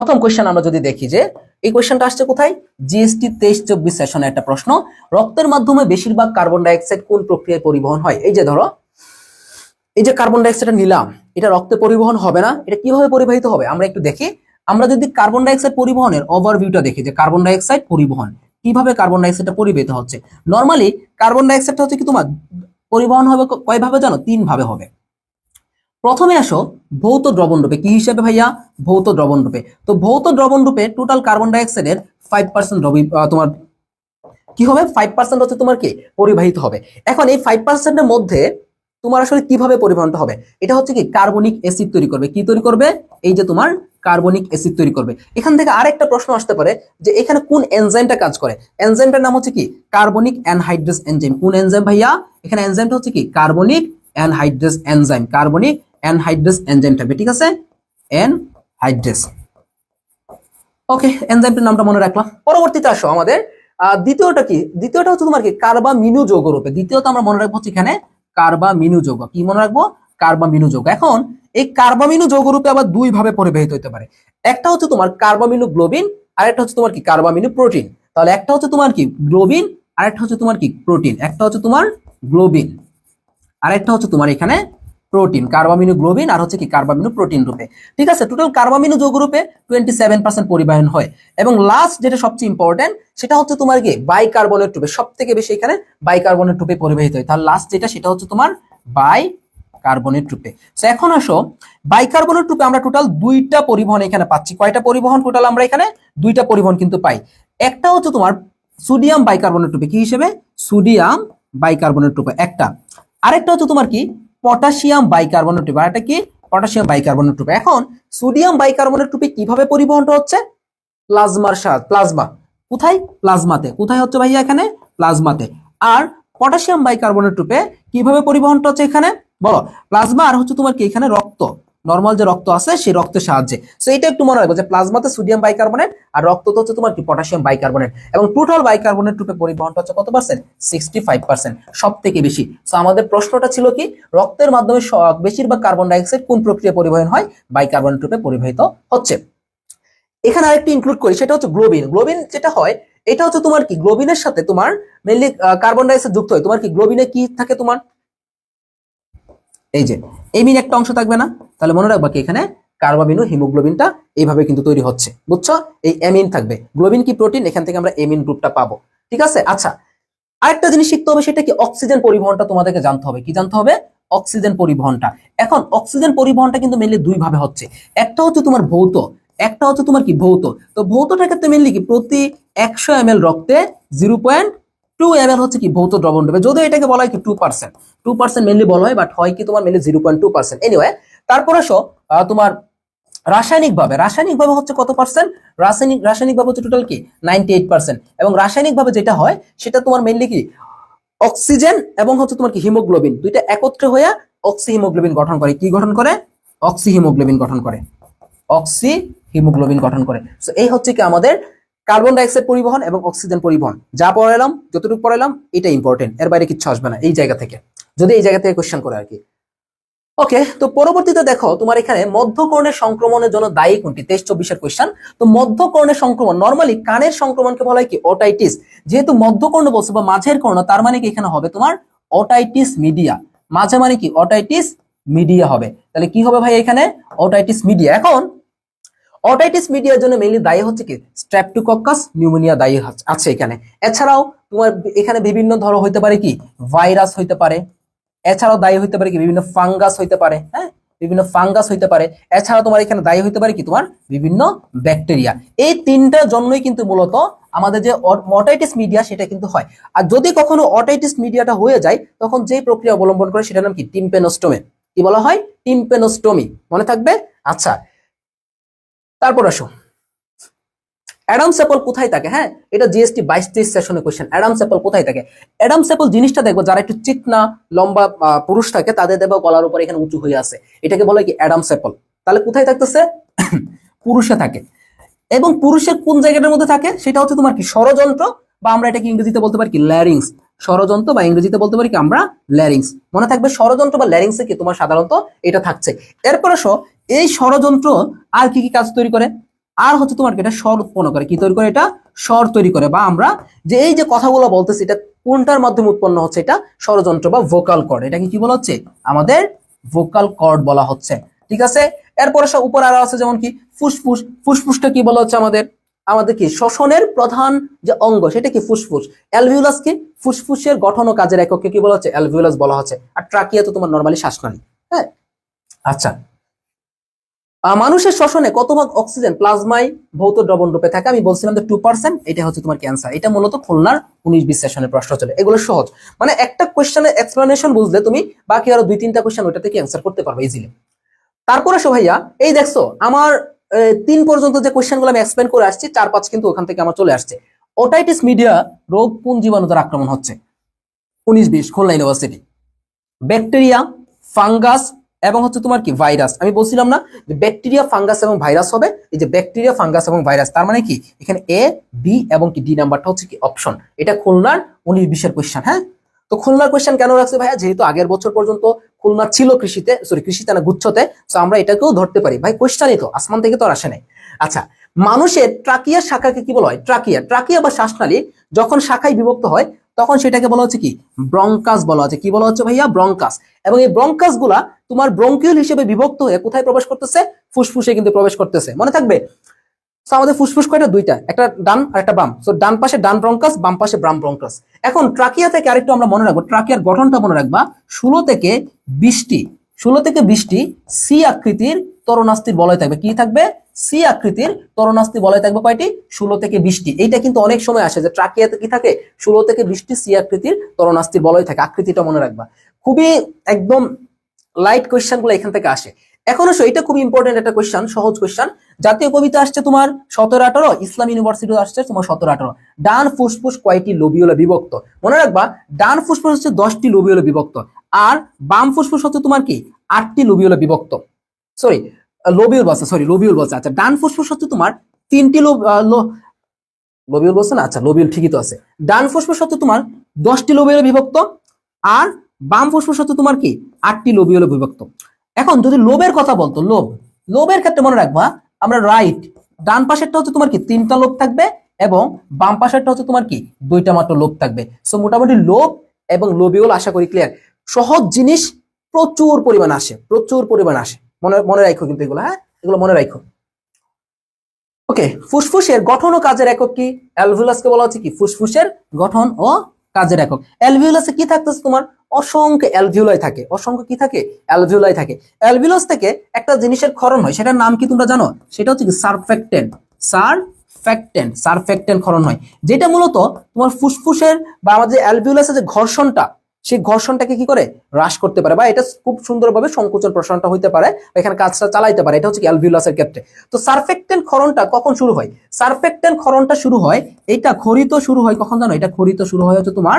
প্রথম কোয়েশ্চেন আমরা যদি দেখি যে, এই কোয়েশ্চেনটা আসছে কোথায়? জিএসটি তেইশ চব্বিশ সেশনে একটা প্রশ্ন। রক্তের মাধ্যমে বেশিরভাগ কার্বন ডাইঅক্সাইড কোন প্রক্রিয়ায় পরিবহন হয়? এই যে ধরো, এই যে কার্বন ডাইঅক্সাইডটা নিলাম, এটা রক্তে পরিবহন হবে না, এটা কীভাবে পরিবাহিত হবে? আমরা একটু দেখি। আমরা যদি কার্বন ডাইঅক্সাইড পরিবহনের ওভারভিউটা দেখি যে কার্বন ডাইঅক্সাইড পরিবহন, কীভাবে কার্বন ডাইঅক্সাইডটা পরিবাহিত হচ্ছে? নর্মালি কার্বন ডাইঅক্সাইডটা হচ্ছে কি তোমার, পরিবহন হবে ক- কয় ভাবে জানো? তিন ভাবে হবে। প্রথমে আসো ভৌত দ্রবণ রূপে কি হিসাবে ভাইয়া? ভৌত দ্রবণ রূপে তো ভৌত দ্রবণ রূপে টোটাল কার্বন ডাইঅক্সাইডের ফাইভ পার্সেন্ট তোমার কি হবে? ফাইভ পার্সেন্ট হচ্ছে তোমার কি? পরিবাহিত হবে। এখন এই ফাইভ পার্সেন্টের মধ্যে তোমার আসলে কীভাবে পরিবহনটা হবে? এটা হচ্ছে কি কার্বনিক অ্যাসিড তৈরি করবে। কি তৈরি করবে? এই যে তোমার কার্বনিক অ্যাসিড তৈরি করবে। এখান থেকে আরেকটা প্রশ্ন আসতে পারে যে এখানে কোন এনজাইমটা কাজ করে? এনজাইমটার নাম হচ্ছে কি? কার্বনিক অ্যানহাইড্রেস এনজাইম কোন এনজাইম ভাইয়া? এখানে এনজাইমটা হচ্ছে কি? Carbonic anhydrase enzyme carbonic anhydrase enzyme থাকবে, ঠিক আছে? অ্যানহাইড্রেস ওকে এনজাইমটির নামটা মনে রাখলাম। পরবর্তীতে আসো আমাদের দ্বিতীয়টা কি? দ্বিতীয়টা হচ্ছে তোমার কি? কার্বামিনু যৌগ রূপে। দ্বিতীয়ত আমরা মনে রাখব হচ্ছে এখানে কার্বামিনু যৌগ কি মনে রাখব? কার্বামিনু যৌগ এখন, এই কার্বামিনু যৌগ রূপে আবার দুই ভাবে পরিবাহিত হতে পারে। একটা হচ্ছে তোমার কার্বামিনু গ্লোবিন আর একটা হচ্ছে তোমার কি? কার্বামিনু প্রোটিন তাহলে একটা হচ্ছে তোমার কি? গ্লোবিন, আর একটা হচ্ছে তোমার কি? প্রোটিন। একটা হচ্ছে তোমার গ্লোবিন। আর একটা হচ্ছে তোমার এখানে প্রোটিন কার্বামিনু গ্লোবিন আর হচ্ছে কি কার্বামিনু প্রোটিন রূপে। ঠিক আছে? টোটাল কার্বামিনু যৌগ রূপে টোয়েন্টি সেভেন পার্সেন্ট পরিবাহন হয়। এবং লাস্ট যেটা সবচেয়ে ইম্পর্টেন্ট সেটা হচ্ছে তোমার কি? বাইকার্বনেট রূপে। সব থেকে বেশি এখানে বাইকার্বনেট রূপে পরিবাহিত হয়। তাহলে লাস্ট যেটা, সেটা হচ্ছে তোমার বাই কার্বনেট রূপে। তো এখন আসো। বাইকার্বনেট রূপে আমরা টোটাল দুইটা পরিবহন এখানে পাচ্ছি। কয়টা পরিবহন টোটাল আমরা এখানে? দুইটা পরিবহন কিন্তু পাই। একটা হচ্ছে তোমার সোডিয়াম বাইকার্বনেট রূপে। কি হিসেবে? সোডিয়াম বাইকার্বনেট রূপে। একটা। আরেকটা হচ্ছে তোমার কি? পটাশিয়াম বাইকার্বনেট টুপি। এটা কি? পটাশিয়াম বাইকার্বনেট টুপি। এখন, সোডিয়াম বাইকার্বনেট টুপে কীভাবে পরিবহনটা হচ্ছে? প্লাজমার সাথে প্লাজমা। কোথায়? প্লাজমাতে। কোথায় হচ্ছে ভাইয়া এখানে? প্লাজমাতে। আর পটাশিয়াম বাইকার্বনেট টুপে কীভাবে পরিবহনটা হচ্ছে এখানে? বলো। প্লাজমা আর হচ্ছে তোমার কি এখানে রক্ত। নর্মাল যে রক্ত আছে, সেই রক্তের সাহায্যে। সো এটা একটু মনে রাখব যে প্লাজমাতে সোডিয়াম বাইকার্বনেট আর রক্ততে হচ্ছে তোমার কি পটাশিয়াম বাইকার্বনেট এবং টোটাল বাইকার্বনেট রূপে পরিবহনটা হচ্ছে কত পার্সেন্ট সিক্সটি ফাইভ পার্সেন্ট সব থেকে বেশি। সো আমাদের প্রশ্নটা ছিল কি, রক্তের মাধ্যমে বেশিরভাগ কার্বন ডাইঅক্সাইড কোন প্রক্রিয়া পরিবহন হয়? বাইকার্বনেট রূপে পরিবাহিত হচ্ছে। এখানে আরেকটি ইনক্লুড করি, সেটা হচ্ছে গ্লোবিন গ্লোবিন যেটা হয়, এটা হচ্ছে তোমার কি গ্লোবিনের সাথে তোমার মেনলি কার্বন ডাইঅক্সাইড যুক্ত হয়। তোমার কি গ্লোবিনে কি থাকে তোমার? এই যে এমিন একটা অংশ থাকবে না? তাহলে মনে রাখবা কি এখানে কার্বামিনু, হিমোগ্লোবিনটা এইভাবে কিন্তু তৈরি হচ্ছে। বুঝছ? এই এমিন থাকবে। গ্লোবিন কি প্রোটিন? এখান থেকে আমরা এমিন গ্রুপটা পাবো। ঠিক আছে? আচ্ছা আরেকটা জিনিস শিখতে হবে, সেটা কি অক্সিজেন পরিবহনটা তোমাদেরকে জানতে হবে। কি জানতে হবে? অক্সিজেন পরিবহনটা। এখন অক্সিজেন পরিবহনটা কিন্তু মেনলি দুই ভাবে হচ্ছে। একটা হচ্ছে তোমার ভৌত, একটা হচ্ছে তোমার কি ভৌত? তো ভৌতটার ক্ষেত্রে মেনলি কি? প্রতি একশো এম রক্তে জিরো পয়েন্ট টু এম হচ্ছে কি, ভৌত দ্রবণ রূপে। যদিও এটাকে বলা হয় কি two percent two percent mainly বলা হয় বাট হয় কি তোমার mainly zero point two percent anyway তারপর আসো তোমার রাসায়নিক ভাবে। রাসায়নিক ভাবে হচ্ছে কত পার্সেন্ট রাসায়নিক রাসায়নিক ভাবে হচ্ছে টোটাল কি? নাইনটি এইট পার্সেন্ট এবং রাসায়নিক ভাবে যেটা হয়, সেটা তোমার মেনলি কি? অক্সিজেন এবং হচ্ছে তোমার কি হিমোগ্লোবিন দুইটা একত্রে হয়ে অক্সি হিমোগ্লোবিন গঠন করে। কি গঠন করে? অক্সি হিমোগ্লোবিন গঠন করে। অক্সি হিমোগ্লোবিন গঠন করে। সো এই হচ্ছে কি আমাদের কার্বন ডাইঅক্সাইড পরিবহন এবং অক্সিজেন পরিবহন। যা পড়ালাম যতটুকু পড়ালাম এটা ইম্পর্টেন্ট এর বাইরে কিচ্ছু আসবে না, এই জায়গা থেকে। যদি এই জায়গা থেকে কোশ্চেন করে আর কি। ওকে তো পরবর্তীতে দেখো, তোমার এখানে মধ্যকর্ণের সংক্রমণের জন্য দায়ী কোনটি? তেইশ, চব্বিশের কোশ্চেন তো মধ্যকর্ণের সংক্রমণ নর্মালি কানের সংক্রমণকে বলা হয় কি? অটাইটিস যেহেতু মধ্যকর্ণ বলছে বা মাঝের কর্ণ, তার মানে কি এখানে হবে তোমার? অটাইটিস মিডিয়া মাঝে মানে কি? অটাইটিস মিডিয়া হবে। তাহলে কি হবে ভাই এখানে? অটাইটিস মিডিয়া এখন অটাইটিস মিডিয়ার জন্য মেইনলি দায়ী হচ্ছে কি? স্ট্রেপ্টোকক্কাস নিউমোনিয়া দায়ী আছে এখানে। এছাড়াও তোমার এখানে বিভিন্ন ধরো হইতে পারে কি? ভাইরাস হইতে পারে। এছাড়াও দায়ী হইতে পারে কি? বিভিন্ন ফাঙ্গাস হইতে পারে হ্যাঁ? বিভিন্ন ফাঙ্গাস হইতে পারে। এছাড়াও তোমার এখানে দায়ী হইতে পারে কি? তোমার বিভিন্ন ব্যাকটেরিয়া এই তিনটার জন্যই কিন্তু মূলত আমাদের যে অটাইটিস মিডিয়া সেটা কিন্তু হয়। আর যদি কখনো অটাইটিস মিডিয়াটা হয়ে যায়, তখন যে প্রক্রিয়া অবলম্বন করে সেটার নাম কি? টিম্পেনোস্টোমে কি বলা হয়? টিম্পেনোস্টোমি মনে থাকবে? আচ্ছা তারপর আসো। অ্যাডাম স্যাপল কোথায় থাকে? হ্যাঁ এটা জিএসটি বাইশ তেইশ সেশনের কোয়েশ্চেন অ্যাডাম স্যাপল কোথায় থাকে? অ্যাডাম স্যাপল জিনিসটা দেখব, যারা একটু চিকনা, লম্বা পুরুষ থাকে, তাদের দেখব গলার উপর এখানে উঁচু হয়ে আছে। এটাকে বলে কি অ্যাডাম স্যাপল তাহলে কোথায় থাকতেছে? পুরুষে থাকে। এবং পুরুষের কোন জায়গাটার মধ্যে থাকে? সেটা হচ্ছে তোমার কি ষড়যন্ত্র বা আমরা এটাকে ইংরেজিতে বলতে পারি কি ল্যারিংস ষড়যন্ত্র বা ইংরেজিতে বলতে পারি কি আমরা ল্যারিংস মনে থাকবে ষড়যন্ত্র বা ল্যারিংসে কি তোমার সাধারণত এটা থাকছে। এরপর আসো এই ষড়যন্ত্র আর কি কি কাজ তৈরি করে? আর হচ্ছে তোমার এটা স্বর উৎপন্ন করে। কি তৈরি করে এটা? স্বর তৈরি করে। বা আমরা যে এই যে কথাগুলো বলতেছি, এটা কোনটার মাধ্যমে উৎপন্ন হচ্ছে? এটা ষড়যন্ত্র বা ভোকাল কর্ড এটাকে কি বলা হচ্ছে? আমাদের ভোকাল কর্ড বলা হচ্ছে। ঠিক আছে? এরপরে সব উপর আরও আছে, যেমন কি ফুসফুস। ফুসফুসটা কি বলা হচ্ছে আমাদের? আমাদের কি? শ্বসনের প্রধান যে অঙ্গ, সেটা কি ফুসফুস? অ্যালভিউলাস কি? ফুসফুসের গঠন ও কাজের এককে কি বলা হচ্ছে? অ্যালভিউলাস বলা হচ্ছে। আর ট্রাকিয়া তো তোমার নর্মালি শ্বাসনালী হ্যাঁ? আচ্ছা। মানুষের শ্বসনে কত ভাগ অক্সিজেন প্লাজমায় ভৌত দ্রবণ রূপে থাকে? আমি বলছিলাম যে টু পার্সেন্ট এটা হচ্ছে তোমার ক্যান্সার এটা মূলত খুলনার উনিশ বিশ সেশনের প্রশ্ন চলে এগুলো সহজ। মানে একটা কোয়েশ্চেনের এক্সপ্লেনেশন বুঝলে তুমি বাকি আরও দুই, তিনটা কোয়েশ্চেন ওইটা থেকে অ্যান্সার করতে পারবে ইজিলি তারপরে ভাইয়া, এই দেখছ, আমার তিন পর্যন্ত যে কোয়েশ্চেনগুলো আমি এক্সপ্লেন করে আসছি, চার, পাঁচ কিন্তু ওখান থেকে আমার চলে আসছে। ওটাইটিস মিডিয়া রোগ কোন জীবাণু দ্বারা আক্রমণ হচ্ছে। উনিশ বিশ, খুলনা ইউনিভার্সিটি ব্যাকটেরিয়া ফাঙ্গাস এবং হচ্ছে তোমার কি ভাইরাস। আমি বলছিলাম না যে ব্যাকটেরিয়া ফাঙ্গাস এবং ভাইরাস হবে। এই যে ব্যাকটেরিয়া ফাঙ্গাস এবং ভাইরাস তার মানে কি? এখানে এ বি এবং কি ডি নাম্বারটা হচ্ছে কি অপশন এটা খুলনার উনিশ বিশের কোয়েশ্চেন হ্যাঁ? তো খুলনার কোয়েশ্চেন কেন রাখছে ভাইয়া? যেহেতু আগের বছর পর্যন্ত খুলনা ছিল কৃষিতে সরি কৃষিতে না, গুচ্ছতে, তো আমরা এটাকেও ধরতে পারি। ভাই কোয়েশ্চেনই তো, আসমান থেকে তো আর আসে নাই। আচ্ছা মানুষের ট্রাকিয়া শাখাকে কি বলা হয়? ট্রাকিয়া। ট্রাকিয়া বা শ্বাসনালী যখন শাখায় বিভক্ত হয় তখন সেটাকে বলা হচ্ছে কি? ব্রঙ্কাস বলা হচ্ছে। কি বলা হচ্ছে ভাইয়া? ব্রঙ্কাস। এবং এই ব্রঙ্কাসগুলা তোমার ব্রঙ্কিউল হিসেবে বিভক্ত হয়ে কোথায় প্রবেশ করতেছে? ফুসফুসে কিন্তু প্রবেশ করতেছে। মনে থাকবে? আমাদের ফুসফুস কয়টা? দুইটা। একটা ডান আর একটা বাম। সো ডান পাশে ডান ব্রঙ্কাস, বাম পাশে বাম ব্রঙ্কাস। এখন ট্রাকিয়া থেকে আরেকটু আমরা মনে রাখব। ট্রাকিয়ার গঠনটা মনে রাখবা। ষোলো থেকে বিশটি, ষোলো থেকে বিশটি সি আকৃতির তরণাস্থির বলয় থাকবে। কি থাকবে? সি আকৃতির তরণাস্থি বলয় থাকবে কয়টি? ষোলো থেকে বিশটি। এইটা কিন্তু অনেক সময় আসে যে ট্রাকিয়াতে কি থাকে? ষোলো থেকে বিশটি সি আকৃতির তরণাস্থির বলয় থাকে। আকৃতিটা মনে রাখবা। খুবই একদম লাইট কোয়েশ্চেনগুলো এখান থেকে আসে। এখন আসো এটা খুব ইম্পর্টেন্ট একটা কোয়েশ্চেন সহজ কোয়েশ্চেন জাতীয় কবিতা আসছে তোমার সতেরো আঠারো, ইসলাম ইউনিভার্সিটি আসছে তোমার সতেরো আঠারো। ডান ফুসফুস কয়টি লোবিওলে বিভক্ত? মনে রাখবা, ডান ফুসফুস হচ্ছে দশটি লোবিওলে বিভক্ত। আর বাম ফুসফুস হচ্ছে তোমার কি? আটটি লোবিওলে বিভক্ত। সরি লোবিউল বলছে সরি লোবিউল বলছে আচ্ছা ডান ফুসফুস হচ্ছে তোমার তিনটি লোবিউল বলছে না? আচ্ছা লোবিউল ঠিকই তো আছে। ডান ফুসফুস হচ্ছে তোমার দশটি লোবিওলে বিভক্ত, আর বাম ফুসফুস হচ্ছে তোমার কি? আটটি লোবিওলে বিভক্ত। এখন যদি লোবের কথা বলতো, লোভ লোবের ক্ষেত্রে মনে রাখবা, আমরা রাইট ডান পাশেরটা হচ্ছে তোমার কি? তিনটা লোভ থাকবে, এবং বাম পাশেরটা হচ্ছে তোমার কি? দুইটা মাত্র লোভ থাকবে। সো মোটামুটি লোভ এবং লোবিওল আশা করি ক্লিয়ার সহজ জিনিস প্রচুর পরিমাণ আসে, প্রচুর পরিমাণ আসে। মনে মনে রাখো কিন্তু এগুলো হ্যাঁ? এগুলো মনে রাখো ওকে ফুসফুসের গঠন ও কাজের একক কি? অ্যালভিউলাসকে বলা হচ্ছে কি? ফুসফুসের গঠন ও কাজের একক। অ্যালভিউলাসে কি থাকতেছে তোমার? অসংখ্য অ্যালভিউলাই থাকে। অসংখ্য কি থাকে? অ্যালভিউলাই থাকে। অ্যালভিউলাস থেকে একটা জিনিসের ক্ষরণ হয়, সেটার নাম কি তোমরা জানো? সেটা হচ্ছে কি সারফেক্টেন্ট সারফেক্টেন্ট সারফেক্টেন্ট ক্ষরণ হয়। যেটা মূলত তোমার ফুসফুসের বা আমাদের অ্যালভিউলাসের যে ঘর্ষণটা সেই ঘর্ষণটাকে কি করে? হ্রাস করতে পারে বা এটা খুব সুন্দরভাবে সংকোচন প্রসারণটা হইতে পারে এখানে কাজটা চালাইতে পারে। এটা হচ্ছে অ্যালভিউলাসের ক্ষেত্রে। তো সারফেক্টেন্ট ক্ষরণটা কখন শুরু হয়? সারফেক্টেন্ট ক্ষরণটা শুরু হয় এটা খরিত শুরু হয় কখন জানো? এটা খরিত শুরু হয় হচ্ছে তোমার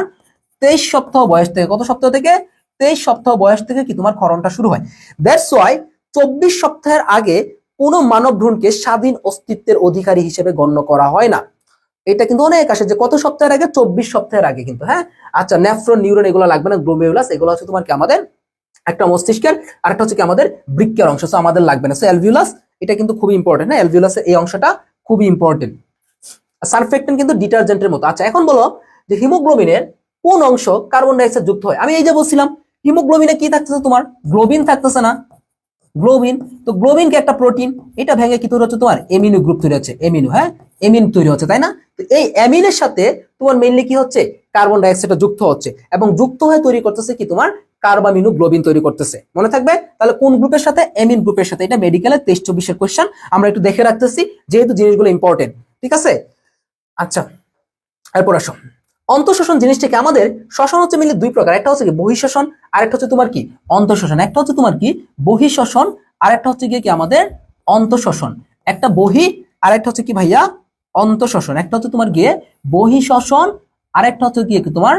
তেইশ সপ্তাহ বয়স থেকে। কত সপ্তাহ থেকে? তেইশ সপ্তাহ বয়স থেকে কি তোমার ক্ষরণটা শুরু হয়। দ্যাটস ওয়াই চব্বিশ সপ্তাহের আগে কোনো মানব ভ্রূণকে স্বাধীন অস্তিত্বের অধিকারী হিসেবে গণ্য করা হয় না। এটা কিন্তু অনেক আসে যে কত সপ্তাহের আগে? চব্বিশ সপ্তাহের আগে কিন্তু হ্যাঁ? আচ্ছা নেফ্রন নিউরন এগুলো লাগবে না গ্লোমেউলাস এগুলো হচ্ছে তোমার কি আমাদের? একটা মস্তিষ্কের আর একটা হচ্ছে কি আমাদের বৃক্কের অংশ সো আমাদের লাগবে না। সো অ্যালভিউলাস এটা কিন্তু খুবই ইম্পর্টেন্ট হ্যাঁ? অ্যালভিউলাসের এই অংশটা খুবই ইম্পর্টেন্ট সারফেক্টেন্ট কিন্তু ডিটারজেন্টের মতো। আচ্ছা এখন বলো যে হিমোগ্লোবিনের কোন অংশ কার্বন ডাইঅক্সাইড যুক্ত হয়? আমি এই যে বলছিলাম হিমোগ্লোবিনে কি থাকতেছে তোমার? গ্লোবিন থাকতেছে না। গ্লোবিন তো গ্লোবিন কি একটা প্রোটিন এটা ভেঙে কি তৈরি হচ্ছে তোমার? এমিনো গ্রুপ তৈরি হচ্ছে এমিনো হ্যাঁ? এমিন তৈরি হচ্ছে, তাই না? তো এই অ্যামিনের সাথে তোমার মেইনলি কি হচ্ছে? কার্বন ডাইঅক্সাইড যুক্ত হচ্ছে এবং যুক্ত হয়ে তৈরি করতেছে কি তোমার? কার্বামিনো গ্লোবিন তৈরি করতেছে। মনে থাকবে? তাহলে কোন গ্রুপের সাথে? এমিন গ্রুপের সাথে। এটা মেডিকেলের তেইশ চব্বিশের কোয়েশ্চেন আমরা একটু দেখে রাখতেছি, যেহেতু জিনিসগুলো ইম্পর্টেন্ট ঠিক আছে? আচ্ছা এরপর আসো। অন্তঃশোষণ জিনিসটাকে আমাদের শ্বসন হচ্ছে মিলে দুই প্রকার। একটা হচ্ছে কি বহিঃশ্বসন আর একটা হচ্ছে তোমার কি অন্তঃশোষণ। একটা হচ্ছে তোমার কি বহিঃশ্বসন আর একটা হচ্ছে গিয়ে কি আমাদের অন্তঃশোষণ। একটা বহি আর একটা হচ্ছে কি ভাইয়া অন্তঃশোষণ। একটা হচ্ছে তোমার গিয়ে বহিঃশ্বসন আর একটা হচ্ছে গিয়ে কি তোমার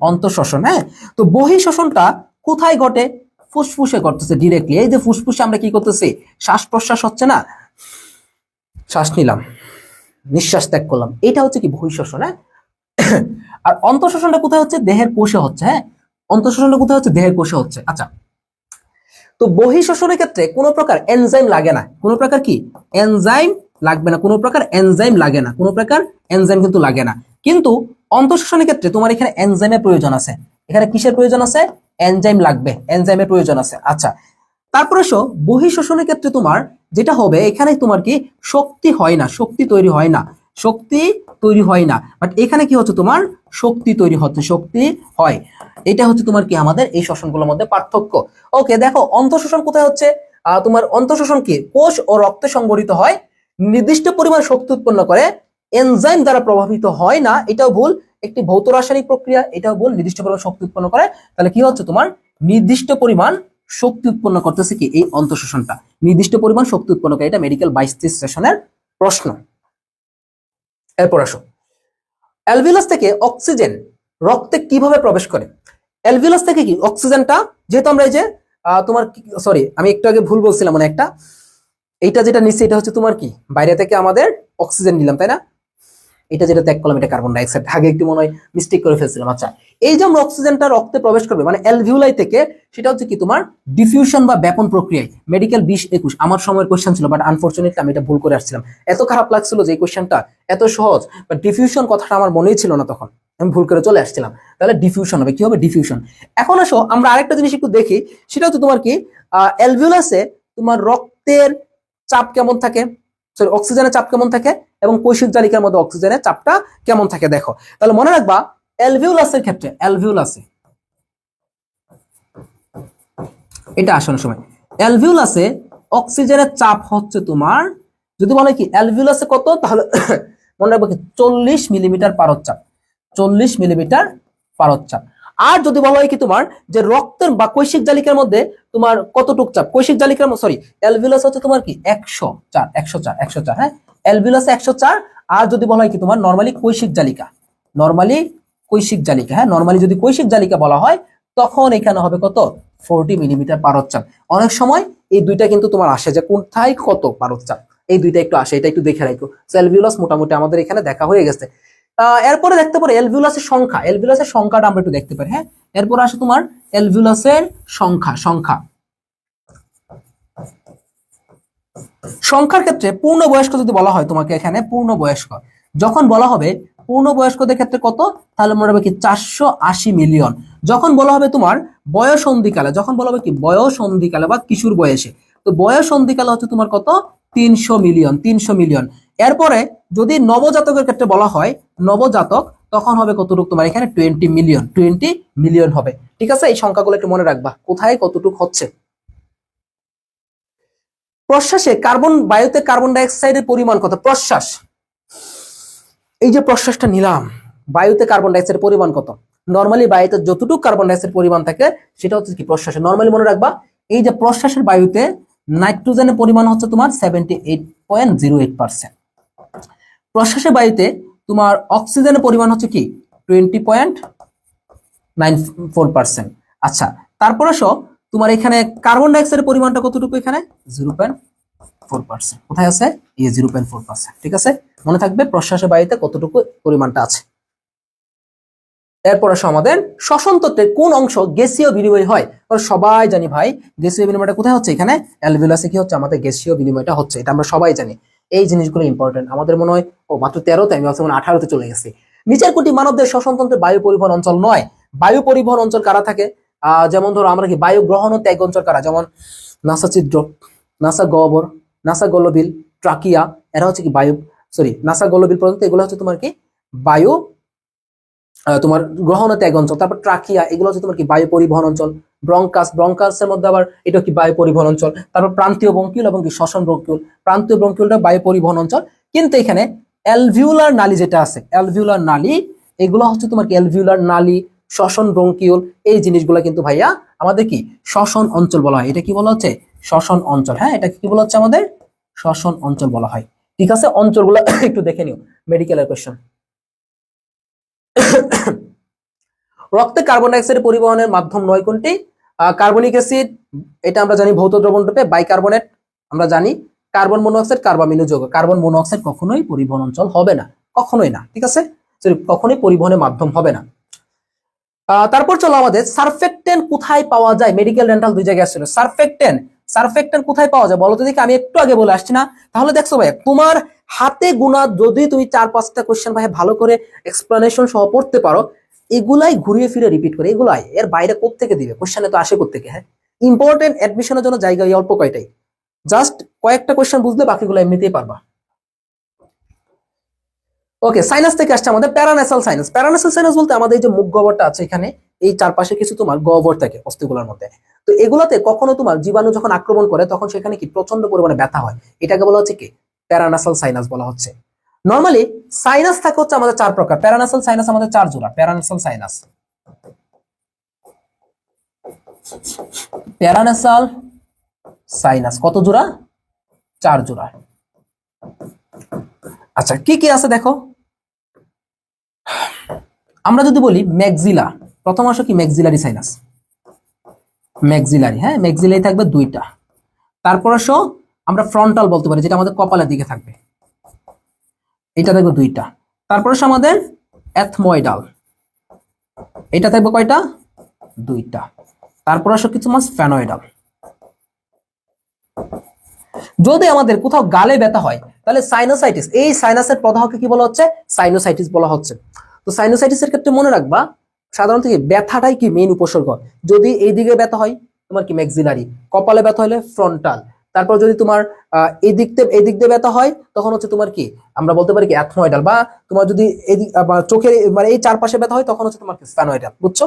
অন্তঃশোষণ হ্যাঁ? তো বহিঃশ্বসনটা কোথায় ঘটে? ফুসফুসে ঘটতেছে ডিরেক্টলি এই যে ফুসফুসে আমরা কি করতেছি? শ্বাস প্রশ্বাস হচ্ছে না? শ্বাস নিলাম, নিঃশ্বাস ত্যাগ করলাম। এটা হচ্ছে কি বহিঃশ্বসন হ্যাঁ? আর অন্তঃশোষণটা কোথায় হচ্ছে? দেহের কোষে হচ্ছে হ্যাঁ? অন্তঃশোষণটা কোথায় হচ্ছে? দেহের কোষে হচ্ছে। আচ্ছা। তো বহিঃশ্বসনের ক্ষেত্রে কোনো প্রকার এনজাইম লাগে না। কোনো প্রকার কি? এনজাইম লাগবে না। কোনো প্রকার এনজাইম লাগে না। কোনো প্রকার এনজাইম কিন্তু লাগে না। কিন্তু অন্তঃশোষণের ক্ষেত্রে তোমার এখানে এনজাইমের প্রয়োজন আছে। এখানে কিসের প্রয়োজন আছে? এনজাইম লাগবে। এনজাইমের প্রয়োজন আছে। আচ্ছা। তারপরে এসো, বহিঃশোষণের ক্ষেত্রে তোমার যেটা হবে, এখানে তোমার কি? শক্তি হয় না। শক্তি তৈরি হয় না। শক্তি তৈরি হয় না। বাট এখানে কি হচ্ছে তোমার? শক্তি তৈরি হচ্ছে, শক্তি হয়। এটা হচ্ছে তোমার কি আমাদের এই শ্বসনগুলোর মধ্যে পার্থক্য। ওকে দেখো, অন্তঃশোষণ কোথায় হচ্ছে? তোমার অন্তঃশোষণ কি? কোষ ও রক্তে সংগঠিত হয়, নির্দিষ্ট পরিমাণ শক্তি উৎপন্ন করে এনজাইম দ্বারা প্রভাবিত হয় না, এটাও ভুল। একটি ভৌত রাসায়নিক প্রক্রিয়া, এটাও ভুল, নির্দিষ্ট পরিমাণ শক্তি উৎপন্ন করে। তাহলে কি হচ্ছে তোমার? নির্দিষ্ট পরিমাণ শক্তি উৎপন্ন করতেছে কি? এই অন্তঃশোষণটা। নির্দিষ্ট পরিমাণ শক্তি উৎপন্ন করে, এটা মেডিকেল বাইশ সেশনের প্রশ্ন। এরপর আসো। অ্যালভিলাস থেকে অক্সিজেন রক্তে কীভাবে প্রবেশ করে? অ্যালভিলাস থেকে কি? অক্সিজেনটা, যেহেতু আমরা এই যে তোমার সরি আমি একটু আগে ভুল বলছিলাম মানে একটা। এইটা যেটা নিচ্ছে, এটা হচ্ছে তোমার কি? বাইরে থেকে আমাদের অক্সিজেন নিলাম, তাই না? এটা যেটা ত্যাগ করলাম, এটা কার্বন ডাইঅক্সাইড আগে একটু মনে হয় মিস্টেক করে ফেলছিলাম। আচ্ছা এই যে আমরা অক্সিজেনটা রক্তে প্রবেশ করবে মানে অ্যালভিউলাই থেকে, সেটা হচ্ছে কি তোমার ডিফিউশন বা ব্যাপন প্রক্রিয়ায়। মেডিকেল বিশ একুশ, আমার সময়ের কোশ্চেন ছিল বাট আনফর্চুনেটলি আমি এটা ভুল করে আসছিলাম। এত খারাপ লাগছিল যে এই কোশ্চেনটা এত সহজ বা ডিফিউশন কথাটা আমার মনেই ছিল না তখন। আমি ভুল করে চলে আসছিলাম। তাহলে ডিফিউশন হবে, কি হবে ডিফিউশন এখন আসো, আমরা আরেকটা জিনিস একটু দেখি, সেটা হচ্ছে তোমার কি অ্যালভিউলাসে তোমার রক্তের চাপ কেমন থাকে? সরি অক্সিজেনের চাপ কেমন থাকে? এবং কৈশিক জালিকার মধ্যে অক্সিজেনের চাপটা কেমন থাকে দেখো। তাহলে মনে রাখবা অ্যালভিউলাসের ক্ষেত্রে অ্যালভিউলাসে এটা আসানোর সময় অ্যালভিউলাসে অক্সিজেনের চাপ হচ্ছে তোমার, যদি বলে কি অ্যালভিউলাসে কত, তাহলে মনে রাখব কি চল্লিশ মিলিমিটার পারদ-চাপ চল্লিশ মিলিমিটার পারদ-চাপ আর যদি বলা হয় কি তোমার, যে রক্তের বা কৈশিক জালিকার মধ্যে তোমার কতটুক চাপ, কৈশিক জালিকার সরি অ্যালভিউলাস হচ্ছে তোমার কি একশো চার একশো চার একশো চার হ্যাঁ? অ্যালভিউলাস একশো চার, আর যদি বলা হয় কি তোমার নর্মালি কৈশিক জালিকা। নর্মালি কৈশিক জালিকা হ্যাঁ? নর্মালি যদি কৈশিক জালিকা বলা হয়, তখন এখানে হবে কত? ফোরটি মিলিমিটার পারদ-চাপ অনেক সময় এই দুইটা কিন্তু তোমার আসে যে কোথায় কত পারদ-চাপ এই দুইটা একটু আসে, এটা একটু দেখে রাখো। অ্যালভিউলাস মোটামুটি আমাদের এখানে দেখা হয়ে গেছে। এরপরে দেখতে পারো এলভিউলাসের সংখ্যা। এলভিউলাসের সংখ্যাটা আমরা একটু দেখতে পারি হ্যাঁ? এরপর আসে তোমার এলভিউলাসের সংখ্যা সংখ্যা। সংখ্যার ক্ষেত্রে পূর্ণ বয়স্ক যদি বলা হয় তোমাকে এখানে পূর্ণ বয়স্ক যখন বলা হবে পূর্ণ বয়স্কদের ক্ষেত্রে কত? তাহলে মনে হবে কি চারশো আশি মিলিয়ন। যখন বলা হবে তোমার বয়স সন্ধিকালে যখন বলা হবে কি বয়স সন্ধিকালে বা কিশোর বয়সে, তো বয়স সন্ধিকালে হচ্ছে তোমার কত? তিনশো মিলিয়ন তিনশো মিলিয়ন। এরপরে যদি নবজাতকের ক্ষেত্রে বলা হয় নবজাতক, তখন হবে কতটুকু? তোমার এখানে টোয়েন্টি মিলিয়ন টোয়েন্টি মিলিয়ন হবে। ঠিক আছে? এই সংখ্যাগুলো একটু মনে রাখবা। কোথায় কতটুকু হচ্ছে? প্রশ্বাসে কার্বন, বায়ুতে কার্বন ডাই অক্সাইডের পরিমাণ কত? প্রশ্বাস। এই যে প্রশ্বাসটা নিলাম, বায়ুতে কার্বন ডাই অক্সাইডের পরিমাণ কত? নর্মালি বায়ুতে যতটুকু কার্বন ডাই অক্সাইড পরিমাণ থাকে, সেটা হচ্ছে কি প্রশ্বাসে নর্মালি মনে রাখবা, এই যে প্রশ্বাসের বায়ুতে নাইট্রোজেনের পরিমাণ হচ্ছে তোমার seventy eight point zero eight percent প্রশ্বাসের বায়ুতে তোমার অক্সিজেনের পরিমাণ হচ্ছে কি? Twenty point nine four percent আচ্ছা তারপরে আসো তোমার এখানে কার্বন ডাইঅক্সাইডের পরিমাণটা কতটুকু এখানে? জিরো পয়েন্ট ফোর পার্সেন্ট কোথায় আছে? এই জিরো পয়েন্ট ফোর পার্সেন্ট ঠিক আছে? মনে থাকবে প্রশ্বাসের বায়ুতে কতটুকু পরিমাণটা আছে। এরপর আসো আমাদের শ্বসন তত্ত্বের কোন অংশ গ্যাসীয় বিনিময় হয়? সবাই জানি ভাই, গ্যাসীয় বিনিময়টা কোথায় হচ্ছে এখানে? অ্যালভিউলাসে কি হচ্ছে? আমাদের গ্যাসীয় বিনিময়টা হচ্ছে। এটা আমরা সবাই জানি। এই জিনিসগুলো ইম্পর্টেন্ট আমাদের মনে হয়, ও, মাত্র তেরোতে, আমি ভাবছি মনে আঠারোতে চলে গেছি। নিচের কোটি মানবদের শ্বসনতন্ত্রের বায়ু পরিবহন অঞ্চল নয়। বায়ু পরিবহন অঞ্চল কারা থাকে? যেমন ধরো আমরা কি বায়ু গ্রহণ ও ত্যাগ অঞ্চল কারা, যেমন নাসা ছিদ্র নাসা গহ্বর নাসা গলবিল, ট্রাকিয়া, এরা হচ্ছে কি বায়ু সরি নাসা গলবিল পর্যন্ত এগুলো হচ্ছে তোমার কি বায়ু তোমার গ্রহণ ও ত্যাগ অঞ্চল। তারপর ট্রাকিয়া, এগুলো হচ্ছে তোমার কি বায়ু পরিবহন অঞ্চল। ব্রঙ্কাস, ব্রঙ্কাসের মধ্যে আবার এটা কি বায়ু পরিবহন অঞ্চল। তারপর প্রান্তীয় বঙ্কিউল এবং কি শ্বসন ব্রঙ্কিউল প্রান্তীয় ব্রঙ্কিউলটা বায়ু পরিবহন অঞ্চল। কিন্তু এখানে অ্যালভিউলার নালী যেটা আছে অ্যালভিউলার নালী, এগুলো হচ্ছে তোমার কি অ্যালভিউলার নালী শ্বসন ব্রঙ্কিউল, এই জিনিসগুলো কিন্তু ভাইয়া আমাদের কি? শ্বসন অঞ্চল বলা হয়। এটা কি বলা হচ্ছে? শ্বসন অঞ্চল। হ্যাঁ এটা কি বলা হচ্ছে আমাদের? শ্বসন অঞ্চল বলা হয়। ঠিক আছে? অঞ্চলগুলো একটু দেখে নিও। মেডিকেলের কোয়েশ্চেন রক্তে কার্বন ডাইঅক্সাইড পরিবহনের মাধ্যম নয় কোনটি? কার্বনিক অ্যাসিড এটা আমরা জানি ভৌত দ্রবণ রূপে বাইকার্বনেট আমরা জানি কার্বন মনোঅক্সাইড কার্বামিনো যৌগ কার্বন মনোঅক্সাইড কখনোই পরিবহন অঞ্চল হবে না। কখনোই না। ঠিক আছে? কখনোই পরিবহনের মাধ্যম হবে না। তারপর চলো আমাদের সারফেক্টেন কোথায় পাওয়া যায়? মেডিকেল ডেন্টাল দুই জায়গায় ছিল সারফেক্টেন সারফেক্টর কোথায় পাওয়া যায়? বলো তো দেখি, আমি একটু আগে বলে আসছি না। তাহলে দেখছ ভাই, তোমার হাতে গুণা যদি তুমি চার পাঁচটা কোয়েশ্চেন ভাই ভালো করে এক্সপ্লেনেশন সহ পড়তে পারো, এগুলাই ঘুরিয়ে ফিরে রিপিট করে, এগুলাই। এর বাইরে কোত্থেকে দিবে? কোশ্চেনে তো আসে কোত্থেকে হ্যাঁ? ইম্পর্টেন্ট অ্যাডমিশনের জন্য জায়গা অল্প কয়টাই। জাস্ট কয়েকটা কোয়েশ্চেন বুঝলে বাকিগুলো এমনিতেই পারবা। ওকে সাইনাস থেকে আসছে আমাদের প্যারানেসাল সাইনাস প্যারানেসাল সাইনাস বলতে আমাদের যে মুখ গহ্বরটা আছে এখানে, এই চারপাশে কিছু তোমার গহ্বর থাকে অস্থিগুলোর মধ্যে। তো এগুলোতে কখনো তোমার জীবাণু যখন আক্রমণ করে, তখন সেখানে কি প্রচণ্ড পরিমাণে ব্যথা হয়? এটাকে বলা হচ্ছে কি? প্যারানাসাল সাইনাস বলা হচ্ছে। নর্মালি সাইনাস থাকে হচ্ছে আমাদের চার প্রকার। প্যারানাসাল সাইনাস আমাদের চার জোড়া। প্যারানাসাল সাইনাস প্যারানাসাল সাইনাস কত জোড়া? চার জোড়া। আচ্ছা কি কি আছে দেখো? আমরা যদি বলি ম্যাক্সিলা প্রথম অংশ কি? ম্যাক্সিলারি সাইনাস ম্যাক্সিলারি হ্যাঁ? ম্যাক্সিলারি থাকবে দুইটা। তারপর আসো আমরা ফ্রন্টাল বলতে পারি, যেটা আমাদের কপালের দিকে থাকবে। এটা থাকবে দুইটা। তারপর আসো আমাদের অ্যাথময়েডাল এটা থাকবে কয়টা? দুইটা। তারপর আসো কিছু মাস ফ্যানয়েডাল যদি আমাদের কোথাও গালে ব্যথা হয়, তাহলে সাইনোসাইটিস এই সাইনাসের প্রদাহকে কি বলা হচ্ছে? সাইনোসাইটিস বলা হচ্ছে। তো সাইনোসাইটিসের ক্ষেত্রে মনে রাখবা, সাধারণত কি ব্যথাটাই কি মেইন উপসর্গ। যদি এই দিকে ব্যথা হয়, তোমার কি ম্যাক্সিলারি কপালে ব্যথা হলে ফ্রন্টাল তারপর যদি তোমার এই দিক দিয়ে এই দিক দিয়ে ব্যথা হয়, তখন হচ্ছে তোমার কি, আমরা বলতে পারি কি অ্যাথময়েডাল বা তোমার যদি আবার চোখের মানে এই চারপাশে ব্যথা হয়, তখন হচ্ছে তোমার কি স্প্যানয়েডাল বুঝছ?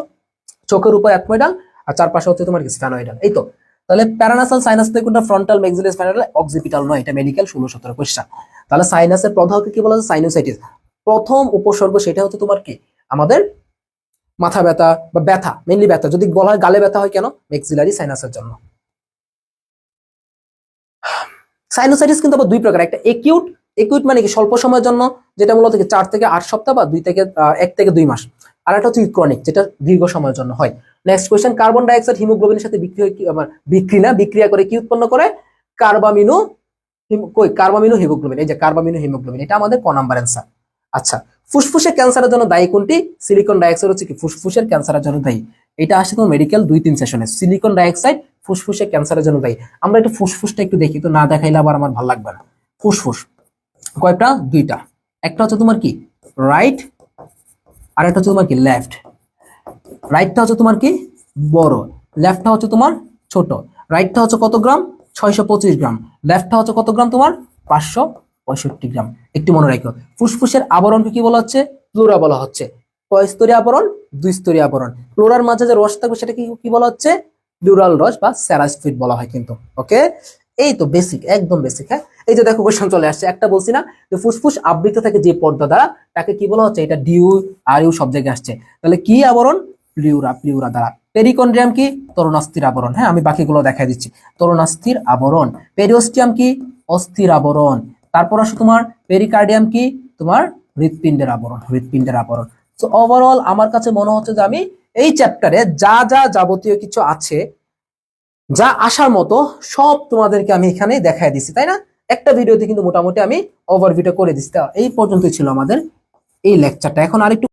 চোখের উপর অ্যাথময়েডাল আর চারপাশে হচ্ছে তোমার কি স্প্যানয়েডাল এই তো। তাহলে প্যারানাসাল সাইনাস থেকে কোনটা ফ্রন্টাল ম্যাক্সিলারি স্প্যানয়েডাল অক্সিপিটাল নয় এটা মেডিকেল ষোলো সতেরো কোয়েশ্চেন তাহলে সাইনাসের প্রদাহকে কি বলা হয় সাইনোসাইটিস প্রথম উপসর্গ সেটা হচ্ছে তোমার কি? আমাদের মাথা ব্যথা বা ব্যথা মেনলি ব্যথা। যদি বলা হয় গালে ব্যথা হয় কেন? ম্যাক্সিলারি সাইনাসের জন্য। সাইনোসাইটিস কিন্তু আবার দুই প্রকার। একটা একিউট একিউট মানে কি? স্বল্প সময়ের জন্য, যেটা মূলত চার থেকে আট সপ্তাহ বা দুই থেকে এক থেকে দুই মাস। আর একটা হচ্ছে ক্রনিক যেটা দীর্ঘ সময়ের জন্য হয়। নেক্সট কোয়েশ্চেন কার্বন ডাইঅক্সাইড হিমোগ্লোবিনের সাথে বিক্রিয়া কি? আমার বিক্রিয়া বিক্রিয়া করে কি উৎপন্ন করে? কার্বামিনো কই? কার্বামিনো হিমোগ্লোবিন এই যে কার্বামিনো হিমোগ্লোবিন এটা আমাদের ক নাম্বার অ্যান্সার আচ্ছা ফুসফুসের ক্যান্সারের জন্য দায়ী কোনটি? সিলিকন ডাইঅক্সাইড হচ্ছে কি ফুসফুসের ক্যান্সারের জন্য দায়ী। এটা আসছে তোমার মেডিকেল দুই তিন সেশনে সিলিকন ডাইঅক্সাইড ফুসফুসের ক্যান্সারের জন্য দায়ী। আমরা একটু ফুসফুসটা একটু দেখি, তো না দেখাইলে আবার আমার ভালো লাগবে না। ফুসফুস, কয়টা? দুইটা। একটা হচ্ছে তোমার কি? রাইট আর একটা হচ্ছে তোমার কি? লেফট রাইটটা হচ্ছে তোমার কি? বড়। লেফটটা হচ্ছে তোমার ছোট। রাইটটা হচ্ছে কত গ্রাম? ছয়শো পঁচিশ গ্রাম। লেফটটা হচ্ছে কত গ্রাম তোমার? পাঁচশো পঁয়ষট্টি গ্রাম। একটু মনে রাখো ফুসফুসের আবরণকে কি বলা হচ্ছে? প্লুরা বলা হচ্ছে। কয় স্তরীয় আবরণ? দুই স্তরীয় আবরণ। প্লুরার মাঝে যে রস থাকবে সেটাকে কি কি বলা হচ্ছে? প্লুরাল রস বা স্যারাসফিট বলা হয় কিন্তু, ওকে? এই তো বেসিক একদম বেসিক হ্যাঁ? এই যে দেখো কোশ্চেন চলে আসছে। একটা বলছি না যে ফুসফুস আবৃত থাকে যে পর্দা দ্বারা, তাকে কি বলা হচ্ছে? এটা ডিউ, আর ইউ সব জায়গায় আসছে। তাহলে কি আবরণ? প্লিউরা প্লিউরা দ্বারা। পেরিকন্ড্রিয়াম কি? তরুণাস্থির আবরণ হ্যাঁ? আমি বাকিগুলো দেখাই দিচ্ছি। তরুণাস্থির আবরণ। পেরিওস্টিয়াম কি? অস্থির আবরণ। তারপর আসো তোমার পেরিকার্ডিয়াম কি? তোমার হৃৎপিণ্ডের আবরণ হৃৎপিণ্ডের আবরণ। তো ওভারঅল আমার কাছে মনে হচ্ছে যে আমি এই চ্যাপ্টারে যা যা যাবতীয় কিছু আছে, যা আসার মতো সব তোমাদেরকে আমি এখানে দেখাই দিছি, তাই না? একটা ভিডিওতে কিন্তু মোটামুটি আমি ওভারভিউটা করে দিচ্ছি এই পর্যন্তই ছিল আমাদের এই লেকচারটা এখন আরেকটু